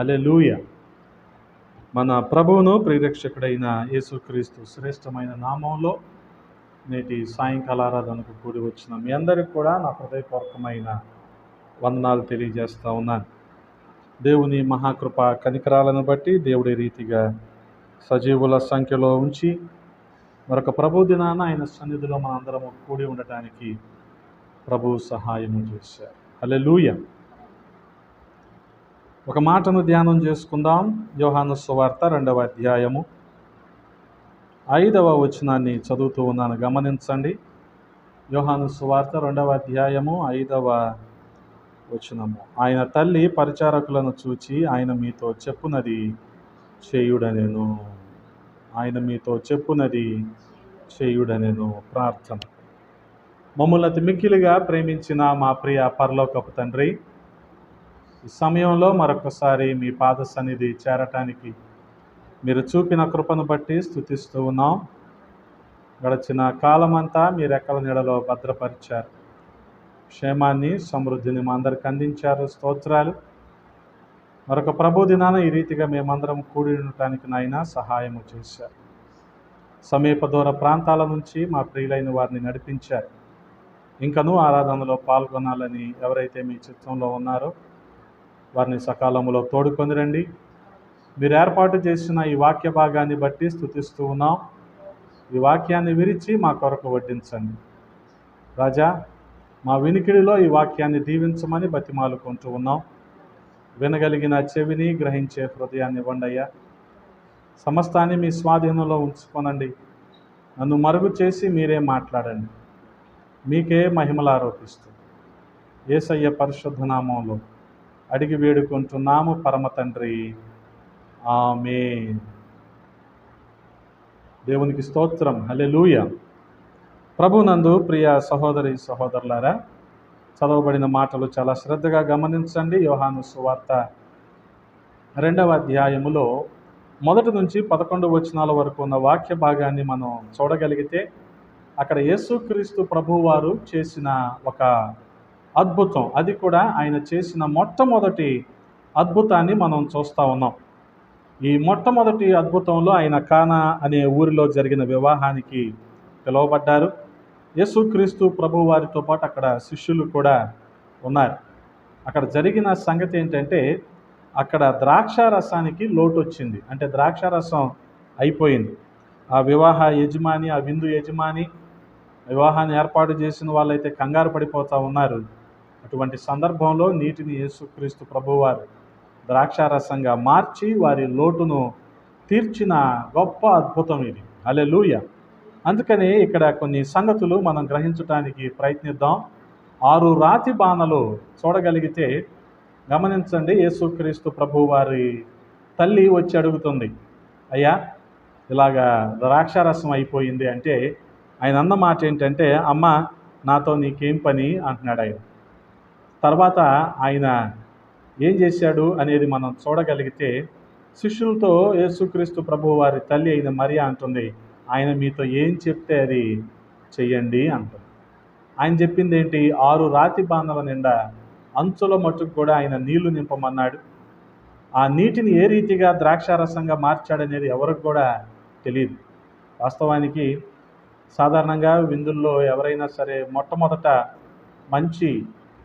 Hallelujah మన ప్రభువును ప్రియరక్షకుడైన యేసుక్రీస్తు శ్రేష్టమైన నామంలో నేటి సాయంకాల ఆరాధనకు కూడి వచ్చిన మీ అందరికి కూడా నా హృదయపూర్వకమైన వందనాలు తెలియజేస్తూ ఉన్నాను. దేవుని మహాకృప కనికరాలను బట్టి దేవుడి రీతిగా సజీవుల సంఖ్యలో ఉంచి మరొక ప్రభు దినాన ఆయన సన్నిధిలో మనందరము కూడి ఉండటానికి ప్రభు సహాయము చేశారు. అలెలూయ ఒక మాటను ధ్యానం చేసుకుందాం. యోహాను సువార్త రెండవ అధ్యాయము. ఐదవ వచనాన్ని చదువుతూ ఉన్నాను. గమనించండి. యోహాను సువార్త రెండవ అధ్యాయము ఐదవ వచనము. ఆయన తల్లి పరిచారకులను చూచి ఆయన మీతో చెప్పునది చేయుడనెను. ఆయన మీతో చెప్పునది చేయుడనెను. ప్రార్థన. మమ్మల్ని అతి మిక్కిలిగా ప్రేమించిన మా ప్రియ పరలోకపు తండ్రి ఈ సమయంలో మరొకసారి మీ పాద సన్నిధి చేరటానికి మీరు చూపిన కృపను బట్టి స్థుతిస్తూ ఉన్నాం. గడిచిన కాలమంతా మీ రెక్కల నీడలో భద్రపరిచారు. క్షేమాన్ని సమృద్ధిని మా అందరికి అందించారు. స్తోత్రాలు. మరొక ప్రభు దినాన ఈ రీతిగా మేమందరం కూడి ఉండటానికి నాయన సహాయము చేశారు. సమీప దూర ప్రాంతాల నుంచి మా ప్రియులైన వారిని నడిపించారు. ఇంకనూ ఆరాధనలో పాల్గొనాలని ఎవరైతే మీ చిత్తంలో ఉన్నారో వారిని సకాలంలో తోడుకొని రండి. మీరు ఏర్పాటు చేసిన ఈ వాక్య భాగాన్ని బట్టి స్థుతిస్తూ ఉన్నాం. ఈ వాక్యాన్ని విరిచి మా కొరకు వడ్డించండి. రాజా మా వినికిడిలో ఈ వాక్యాన్ని దీవించమని బతిమాలుకుంటూ ఉన్నాం. వినగలిగిన చెవిని గ్రహించే హృదయాన్ని ఇవ్వండయ్యా. సమస్తాన్ని మీ స్వాధీనంలో ఉంచుకోనండి. నన్ను మరుగు చేసి మీరే మాట్లాడండి. మీకే మహిమలు ఆరోపిస్తూ. ఏసయ్య పరిశుద్ధ నామంలో అడిగి వేడుకుంటున్నాము పరమ తండ్రి. ఆమె దేవునికి స్తోత్రం. హలెలూయ ప్రభునందు ప్రియ సహోదరి సహోదరులారా చదవబడిన మాటలు చాలా శ్రద్ధగా గమనించండి. యోహాను సువార్త రెండవ అధ్యాయములో మొదటి నుంచి పదకొండు వచనాల వరకు ఉన్న వాక్య భాగాన్ని మనం చూడగలిగితే అక్కడ యేసుక్రీస్తు ప్రభువారు చేసిన ఒక అద్భుతం. అది కూడా ఆయన చేసిన మొట్టమొదటి అద్భుతాన్ని మనం చూస్తూ ఉన్నాం. ఈ మొట్టమొదటి అద్భుతంలో ఆయన కానా అనే ఊరిలో జరిగిన వివాహానికి పిలువబడ్డారు. యేసుక్రీస్తు ప్రభు వారితో పాటు అక్కడ శిష్యులు కూడా ఉన్నారు. అక్కడ జరిగిన సంగతి ఏంటంటే అక్కడ ద్రాక్ష రసానికి లోటు వచ్చింది. అంటే ద్రాక్ష రసం అయిపోయింది. ఆ వివాహ యజమాని ఆ విందు యజమాని వివాహాన్ని ఏర్పాటు చేసిన వాళ్ళైతే కంగారు పడిపోతూ ఉన్నారు. అటువంటి సందర్భంలో నీటిని యేసుక్రీస్తు ప్రభువారు ద్రాక్షారసంగా మార్చి వారి లోటును తీర్చిన గొప్ప అద్భుతం ఇది. అలే లూయ అందుకని ఇక్కడ కొన్ని సంగతులు మనం గ్రహించడానికి ప్రయత్నిద్దాం. ఆరు రాతి బాణలు చూడగలిగితే గమనించండి యేసుక్రీస్తు ప్రభు వారి తల్లి వచ్చి అడుగుతుంది అయ్యా ఇలాగా ద్రాక్షారసం అయిపోయింది అంటే ఆయన అన్న మాట ఏంటంటే అమ్మ నాతో నీకేం పని? అంటున్నాడు ఆయన. తర్వాత ఆయన ఏం చేశాడు అనేది మనం చూడగలిగితే శిష్యులతో యేసుక్రీస్తు ప్రభు వారి తల్లి అయిన మరియా అంటుంది ఆయన మీతో ఏం చెప్తే అది చెయ్యండి అంటుంది. ఆయన చెప్పింది ఏంటి? ఆరు రాతి బాణల నిండా అంచుల మట్టుకు కూడా ఆయన నీళ్ళు నింపమన్నాడు. ఆ నీటిని ఏ రీతిగా ద్రాక్షారసంగా మార్చాడనేది ఎవరికి కూడా తెలియదు వాస్తవానికి సాధారణంగా విందుల్లో ఎవరైనా సరే మొట్టమొదట మంచి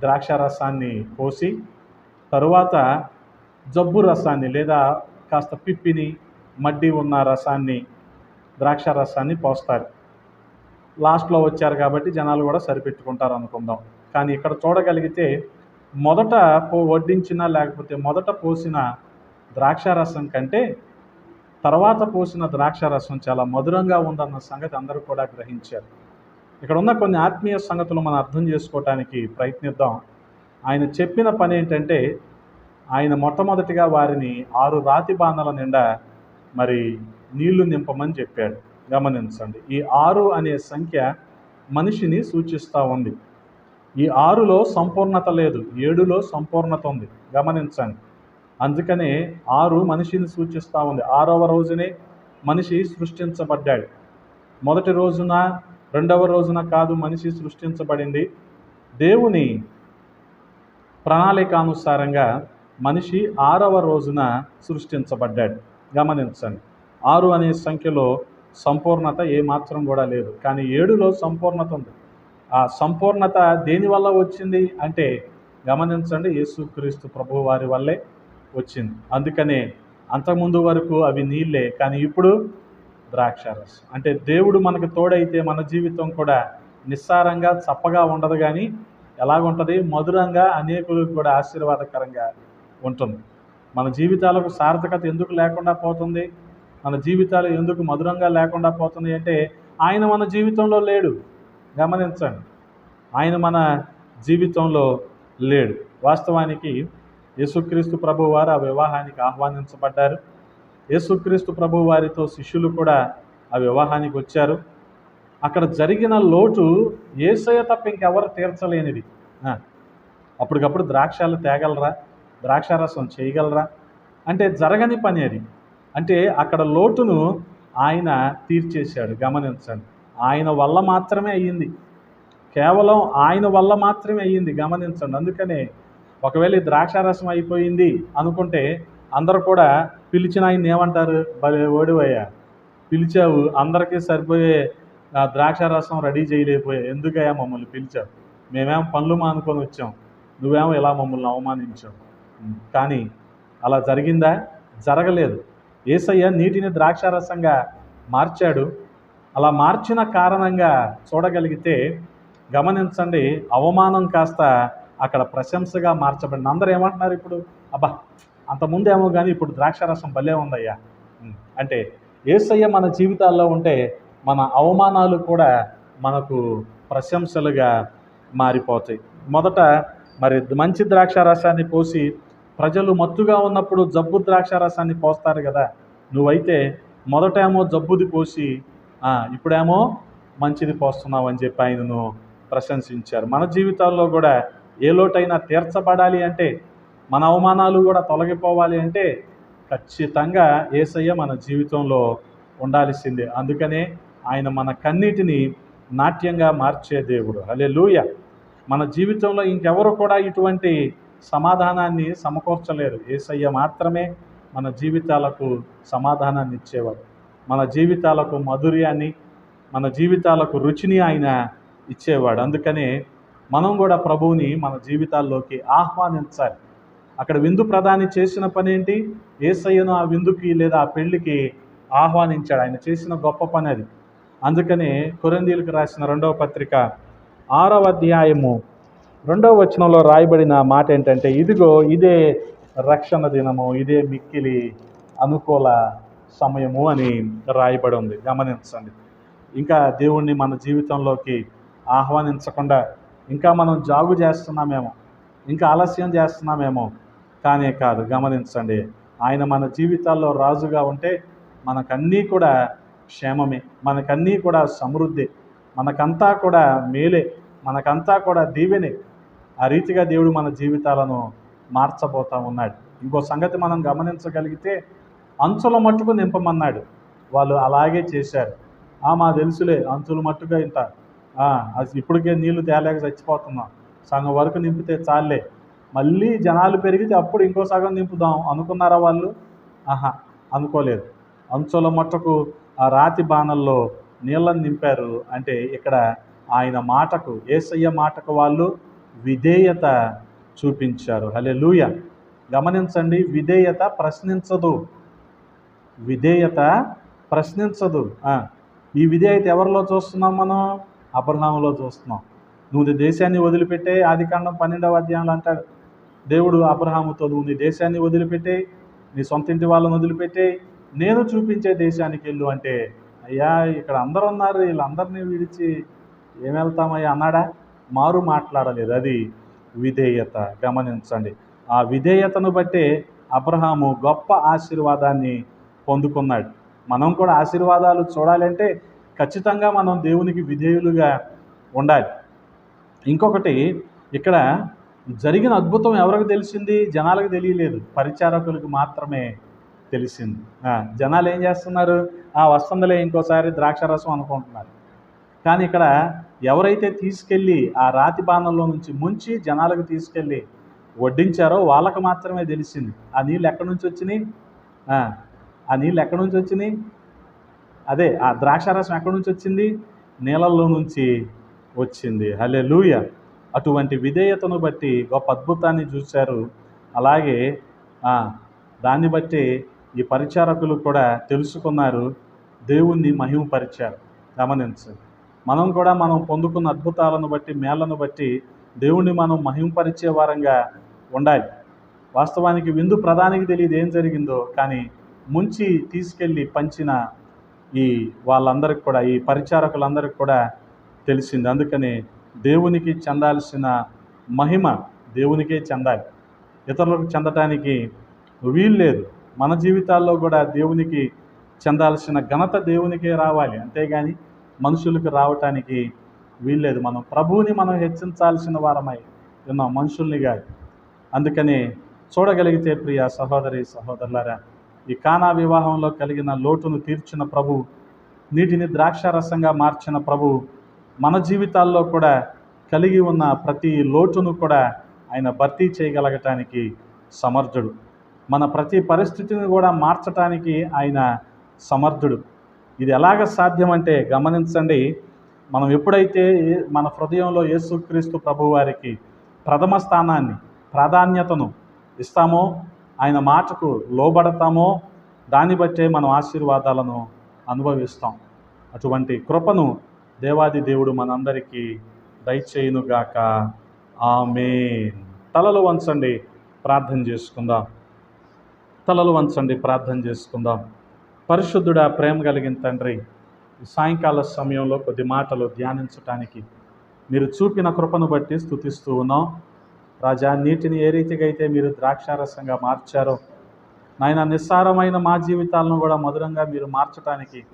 ద్రాక్ష రసాన్ని పోసి తరువాత జబ్బు రసాన్ని లేదా కాస్త పిప్పిని మడ్డి ఉన్న రసాన్ని ద్రాక్ష రసాన్ని పోస్తారు. లాస్ట్లో వచ్చారు కాబట్టి జనాలు కూడా సరిపెట్టుకుంటారు అనుకుందాం. కానీ ఇక్కడ చూడగలిగితే మొదట పో వడ్డించిన లేకపోతే మొదట పోసిన ద్రాక్ష రసం కంటే తర్వాత పోసిన ద్రాక్ష రసం చాలా మధురంగా ఉందన్న సంగతి అందరూ కూడా గ్రహించారు. ఇక్కడ ఉన్న కొన్ని ఆత్మీయ సంగతులు మనం అర్థం చేసుకోవటానికి ప్రయత్నిద్దాం. ఆయన చెప్పిన పని ఏంటంటే ఆయన మొట్టమొదటిగా వారిని ఆరు రాతి బాణాల నిండా మరి నీళ్ళు నింపమని చెప్పాడు. గమనించండి ఈ ఆరు అనే సంఖ్య మనిషిని సూచిస్తూ ఉంది. ఈ ఆరులో సంపూర్ణత లేదు ఏడులో సంపూర్ణత ఉంది. గమనించండి అందుకనే ఆరు మనిషిని సూచిస్తూ ఉంది. ఆరవ రోజునే మనిషి సృష్టించబడ్డాడు. మొదటి రోజున రెండవ రోజున కాదు మనిషి సృష్టించబడింది. దేవుని ప్రణాళికానుసారంగా మనిషి ఆరవ రోజున సృష్టించబడ్డాడు. గమనించండి. ఆరు అనే సంఖ్యలో సంపూర్ణత ఏమాత్రం కూడా లేదు. కానీ ఏడులో సంపూర్ణత ఉంది. ఆ సంపూర్ణత దేని వల్ల వచ్చింది అంటే గమనించండి. యేసుక్రీస్తు ప్రభు వారి వల్లే వచ్చింది. అందుకనే అంతకుముందు వరకు అవి నీళ్ళే కానీ ఇప్పుడు ద్రాక్షారసం. అంటే దేవుడు మనకు తోడైతే మన జీవితం కూడా నిస్సారంగా చప్పగా ఉండదు కానీ ఎలాగుంటుంది? మధురంగా అనేకులకు కూడా ఆశీర్వాదకరంగా ఉంటుంది. మన జీవితాలకు సార్థకత ఎందుకు లేకుండా పోతుంది? మన జీవితాలు ఎందుకు మధురంగా లేకుండా పోతుంది అంటే ఆయన మన జీవితంలో లేడు. గమనించండి. ఆయన మన జీవితంలో లేడు. వాస్తవానికి యేసుక్రీస్తు ప్రభు వారు ఆ వివాహానికి ఆహ్వానించబడ్డారు. యేసుక్రీస్తు ప్రభు వారితో శిష్యులు కూడా ఆ వివాహానికి వచ్చారు. అక్కడ జరిగిన లోటు ఏసయ తప్ప ఇంకెవరు తీర్చలేనిది. అప్పటికప్పుడు ద్రాక్షాలు తేగలరా? ద్రాక్షారసం చేయగలరా? అంటే జరగని పని అది. అంటే అక్కడ లోటును ఆయన తీర్చేశాడు గమనించండి. ఆయన వల్ల మాత్రమే అయ్యింది. కేవలం ఆయన వల్ల మాత్రమే అయ్యింది గమనించండి. అందుకనే ఒకవేళ ద్రాక్షారసం అయిపోయింది అనుకుంటే అందరు కూడా పిలిచిన ఆయన ఏమంటారు? భలే ఓడివయ్యా. పిలిచావు అందరికీ సరిపోయే ద్రాక్ష రసం రెడీ చేయలేకపోయా ఎందుకయ్యా మమ్మల్ని పిలిచావు? మేమేం పనులు మానుకొని వచ్చాం. నువ్వేమో ఇలా మమ్మల్ని అవమానించావు. కానీ అలా జరిగిందా? జరగలేదు. ఏసయ్య నీటిని ద్రాక్షారసంగా మార్చాడు. అలా మార్చిన కారణంగా చూడగలిగితే గమనించండి అవమానం కాస్త అక్కడ ప్రశంసగా మార్చబడింది. అందరూ ఏమంటున్నారు ఇప్పుడు? అబ్బా! అంతకుముందేమో కానీ ఇప్పుడు ద్రాక్షారసం భలే ఉందయ్యా. అంటే ఏసయ్య మన జీవితాల్లో ఉంటే మన అవమానాలు కూడా మనకు ప్రశంసలుగా మారిపోతాయి. మొదట మరి మంచి ద్రాక్షారసాన్ని పోసి ప్రజలు మత్తుగా ఉన్నప్పుడు జబ్బు ద్రాక్షారసాన్ని పోస్తారు కదా. నువ్వైతే మొదటేమో జబ్బుది పోసి ఇప్పుడేమో మంచిది పోస్తున్నావు అని చెప్పి ఆయనను ప్రశంసించారు. మన జీవితాల్లో కూడా ఏ లోటైనా తీర్చబడాలి అంటే మన అవమానాలు కూడా తొలగిపోవాలి అంటే ఖచ్చితంగా ఏసయ్య మన జీవితంలో ఉండాల్సిందే. అందుకనే ఆయన మన కన్నీటిని నాట్యంగా మార్చే దేవుడు. అలే లూయ మన జీవితంలో ఇంకెవరు కూడా ఇటువంటి సమాధానాన్ని సమకూర్చలేరు. ఏసయ్య మాత్రమే మన జీవితాలకు సమాధానాన్ని ఇచ్చేవాడు. మన జీవితాలకు మధుర్యాన్ని మన జీవితాలకు రుచిని ఆయన ఇచ్చేవాడు. అందుకనే మనం కూడా ప్రభువుని మన జీవితాల్లోకి ఆహ్వానించాలి. అక్కడ విందు ప్రధాని చేసిన పని ఏంటి ఏసయ్యను ఆ విందుకి లేదా ఆ పెళ్ళికి ఆహ్వానించాడు. ఆయన చేసిన గొప్ప పని అది. అందుకనే కొరందీలకు రాసిన రెండవ పత్రిక ఆరవ అధ్యాయము రెండవ వచనంలో రాయబడిన మాట ఏంటంటే ఇదిగో ఇదే రక్షణ దినము ఇదే మిక్కిలి అనుకూల సమయము అని రాయబడి ఉంది. గమనించండి. ఇంకా దేవుణ్ణి మన జీవితంలోకి ఆహ్వానించకుండా ఇంకా మనం జాగు చేస్తున్నామేమో ఇంకా ఆలస్యం చేస్తున్నామేమో కానే కాదు గమనించండి. ఆయన మన జీవితాల్లో రాజుగా ఉంటే మనకన్నీ కూడా క్షేమమే మనకన్నీ కూడా సమృద్ధి మనకంతా కూడా మేలే మనకంతా కూడా దీవెనే. ఆ రీతిగా దేవుడు మన జీవితాలను మార్చబోతా ఉన్నాడు. ఇంకో సంగతి మనం గమనించగలిగితే అంచుల మట్టుకు నింపమన్నాడు. వాళ్ళు అలాగే చేశారు. ఆ మా తెలుసులే అంచుల మట్టుగా ఇంత. అది ఇప్పటికే నీళ్ళు తేలేక చచ్చిపోతున్నాం. సగం వరకు నింపితే చాలే మళ్ళీ జనాలు పెరిగితే అప్పుడు ఇంకో సగం నింపుదాం అనుకున్నారా వాళ్ళు? ఆహా అనుకోలేదు. అంచుల మట్టుకు ఆ రాతి బాణల్లో నీళ్ళని నింపారు అంటే ఇక్కడ ఆయన మాటకు ఏసయ్య మాటకు వాళ్ళు విధేయత చూపించారు. హలే లూయ గమనించండి విధేయత ప్రశ్నించదు. విధేయత ప్రశ్నించదు. ఈ విధేయత ఎవరిలో చూస్తున్నాం మనం? అబ్రహాములో చూస్తున్నాం. నువ్వు దేశాన్ని వదిలిపెట్టే ఆది కాండం పన్నెండవ అధ్యాయంలో అంటాడు దేవుడు అబ్రహాముతో నువ్వు నీ దేశాన్ని వదిలిపెట్టే నీ సొంత ఇంటి వాళ్ళని వదిలిపెట్టే నేను చూపించే దేశానికి వెళ్ళు అంటే అయ్యా ఇక్కడ అందరు ఉన్నారు వీళ్ళందరినీ విడిచి ఏం వెళ్తామయ్యా అన్నాడా? మారు మాట్లాడలేదు. అది విధేయత. గమనించండి. ఆ విధేయతను బట్టే అబ్రహాము గొప్ప ఆశీర్వాదాన్ని పొందుకున్నాడు. మనం కూడా ఆశీర్వాదాలు చూడాలంటే ఖచ్చితంగా మనం దేవునికి విధేయులుగా ఉండాలి. ఇంకొకటి ఇక్కడ జరిగిన అద్భుతం ఎవరికి తెలిసింది? జనాలకు తెలియలేదు. పరిచారకులకు మాత్రమే తెలిసింది. జనాలు ఏం చేస్తున్నారు? ఆ వస్తుందలే ఇంకోసారి ద్రాక్షరసం అనుకుంటున్నారు. కానీ ఇక్కడ ఎవరైతే తీసుకెళ్ళి ఆ రాతి బాణంలో నుంచి ముంచి జనాలకు తీసుకెళ్ళి వడ్డించారో వాళ్ళకు మాత్రమే తెలిసింది. ఆ నీళ్ళు ఎక్కడి నుంచి వచ్చినాయి? ఆ, నీళ్ళు ఎక్కడి నుంచి వచ్చినాయి? అదే ఆ ద్రాక్షారసం ఎక్కడి నుంచి వచ్చింది? నీళ్ళల్లో నుంచి వచ్చింది. హలే అటువంటి విధేయతను బట్టి గొప్ప అద్భుతాన్ని చూశారు. అలాగే దాన్ని బట్టి ఈ పరిచారకులు కూడా తెలుసుకున్నారు. దేవుణ్ణి మహిమపరిచారు. గమనించండి మనం కూడా మనం పొందుకున్న అద్భుతాలను బట్టి మేళ్ళను బట్టి దేవుణ్ణి మనం మహిమపరిచే వారంగా ఉండాలి. వాస్తవానికి విందు ప్రధానికి తెలియదు ఏం జరిగిందో కానీ ముంచి తీసుకెళ్ళి పంచిన ఈ వాళ్ళందరికి కూడా ఈ పరిచారకులందరికి కూడా తెలిసింది. అందుకని దేవునికి చెందాల్సిన మహిమ దేవునికే చెందాలి. ఇతరులకు చెందటానికి వీలు లేదు. మన జీవితాల్లో కూడా దేవునికి చెందాల్సిన ఘనత దేవునికే రావాలి. అంతేగాని మనుషులకు రావటానికి వీల్లేదు మనం ప్రభువుని మనం హెచ్చించాల్సిన వారమై ఉన్నాం మనుషుల్ని కాదు. అందుకని చూడగలిగితే ప్రియ సహోదరి సహోదరులారా ఈ కానా వివాహంలో కలిగిన లోటును తీర్చిన ప్రభు నీటిని ద్రాక్షారసంగా మార్చిన ప్రభు మన జీవితాల్లో కూడా కలిగి ఉన్న ప్రతి లోటును కూడా ఆయన భర్తీ చేయగలగటానికి సమర్థుడు. మన ప్రతి పరిస్థితిని కూడా మార్చటానికి ఆయన సమర్థుడు. ఇది ఎలాగ సాధ్యమంటే గమనించండి మనం ఎప్పుడైతే ఏ- మన హృదయంలో యేసుక్రీస్తు ప్రభువారికి ప్రథమ స్థానాన్ని ప్రాధాన్యతను ఇస్తామో ఆయన మాటకు లోబడతామో దాన్ని బట్టే మనం ఆశీర్వాదాలను అనుభవిస్తాం. అటువంటి కృపను దేవాది దేవుడు మనందరికీ దయచేయునుగాక. ఆమె తలలు వంచండి ప్రార్థన చేసుకుందాం. తలలు వంచండి ప్రార్థన చేసుకుందాం. పరిశుద్ధుడా ప్రేమ కలిగిన తండ్రి సాయంకాల సమయంలో కొద్ది మాటలు ధ్యానించటానికి మీరు చూపిన కృపను బట్టి స్థుతిస్తూ ఉన్నాం. రాజా నీటిని ఏ రీతిగా అయితే మీరు ద్రాక్షారసంగా మార్చారో నాయన నిస్సారమైన మా జీవితాలను కూడా మధురంగా మీరు మార్చడానికి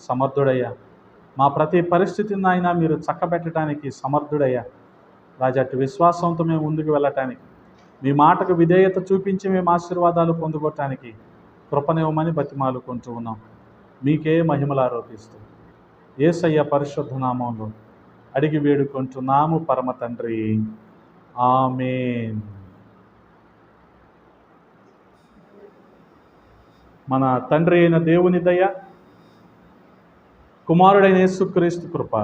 సమర్థుడయ్యా. మా ప్రతి పరిస్థితిని ఆయన మీరు చక్కబెట్టడానికి సమర్థుడయ్యా. రాజా అటు విశ్వాసంతో మేము ముందుకు వెళ్ళటానికి మీ మాటకు విధేయత చూపించి మేము ఆశీర్వాదాలు పొందుకోవటానికి కృపనివ్వమని బతిమాలుకుంటూ ఉన్నాం. మీకే మహిమలు ఆరోపిస్తూ ఏసయ్య పరిశుద్ధ నామంలో అడిగి వేడుకుంటున్నాము పరమ తండ్రి. ఆమేన్. మన తండ్రి అయిన దేవుని దయ కుమారుడైన యేసుక్రీస్తు కృప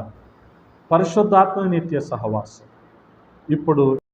పరిశుద్ధాత్మ నిత్య సహవాసం. ఇప్పుడు